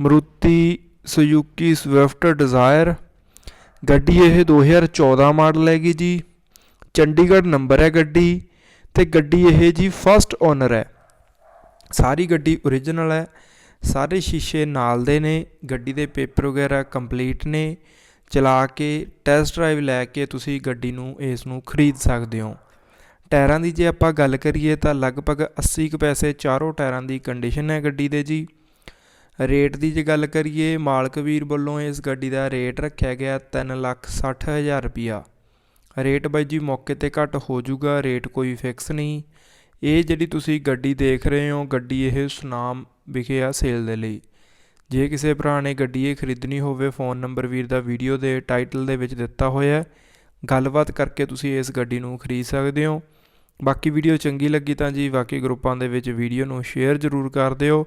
Maruti Suzuki Swift Dzire. ਗੱਡੀ ਇਹ 2014 model ਹੈਗੀ ਜੀ। ਚੰਡੀਗੜ੍ਹ ਨੰਬਰ ਹੈ ਗੱਡੀ ਤੇ ਗੱਡੀ ਇਹ ਜੀ ਫਸਟ ਓਨਰ ਹੈ। ਸਾਰੀ ਗੱਡੀ ਓਰੀਜਨਲ ਹੈ। ਸਾਰੇ ਸ਼ੀਸ਼ੇ ਨਾਲ ਦੇ ਨੇ। ਗੱਡੀ ਦੇ ਪੇਪਰ ਵਗੈਰਾ ਕੰਪਲੀਟ ਨੇ। ਚਲਾ ਕੇ ਟੈਸਟ ਡਰਾਈਵ ਲੈ ਕੇ ਤੁਸੀਂ ਗੱਡੀ ਨੂੰ, ਇਸ ਨੂੰ ਖਰੀਦ ਸਕਦੇ ਹੋ। ਟਾਇਰਾਂ ਦੀ ਜੇ ਆਪਾਂ ਗੱਲ ਕਰੀਏ ਤਾਂ ਲਗਭਗ 80 ਕੁ ਪੈਸੇ ਚਾਰੋਂ ਟਾਇਰਾਂ ਦੀ ਕੰਡੀਸ਼ਨ ਹੈ ਗੱਡੀ ਦੇ ਜੀ। ਰੇਟ ਦੀ ਜੇ ਗੱਲ ਕਰੀਏ, ਮਾਲਕ ਵੀਰ ਵੱਲੋਂ ਇਸ ਗੱਡੀ ਦਾ ਰੇਟ ਰੱਖਿਆ ਗਿਆ ਤਿੰਨ ਲੱਖ ਸੱਠ ਹਜ਼ਾਰ ਰੁਪਈਆ ਰੇਟ ਬਾਈ ਜੀ ਮੌਕੇ ਤੇ ਘੱਟ ਹੋ ਜਾਊਗਾ, ਰੇਟ ਕੋਈ ਫਿਕਸ ਨਹੀਂ। ਇਹ ਜਿਹੜੀ ਤੁਸੀਂ ਗੱਡੀ ਦੇਖ ਰਹੇ ਹੋ, ਗੱਡੀ ਇਹ ਸੁਨਾਮ ਵਿਖੇ ਆ ਸੇਲ ਦੇ ਲਈ। ਜੇ ਕਿਸੇ ਭਰਾ ਨੇ ਗੱਡੀ ਇਹ ਖਰੀਦਣੀ ਹੋਵੇ ਫੋਨ ਨੰਬਰ ਵੀਰ ਦਾ ਵੀਡੀਓ ਦੇ ਟਾਈਟਲ ਦੇ ਵਿੱਚ ਦਿੱਤਾ ਹੋਇਆ ਗੱਲਬਾਤ ਕਰਕੇ ਤੁਸੀਂ ਇਸ ਗੱਡੀ ਨੂੰ ਖਰੀਦ ਸਕਦੇ ਹੋ। ਬਾਕੀ ਵੀਡੀਓ ਚੰਗੀ ਲੱਗੀ ਤਾਂ ਜੀ, ਬਾਕੀ ਗਰੁੱਪਾਂ ਦੇ ਵਿੱਚ ਵੀਡੀਓ ਨੂੰ ਸ਼ੇਅਰ ਜ਼ਰੂਰ ਕਰ ਦਿਓ।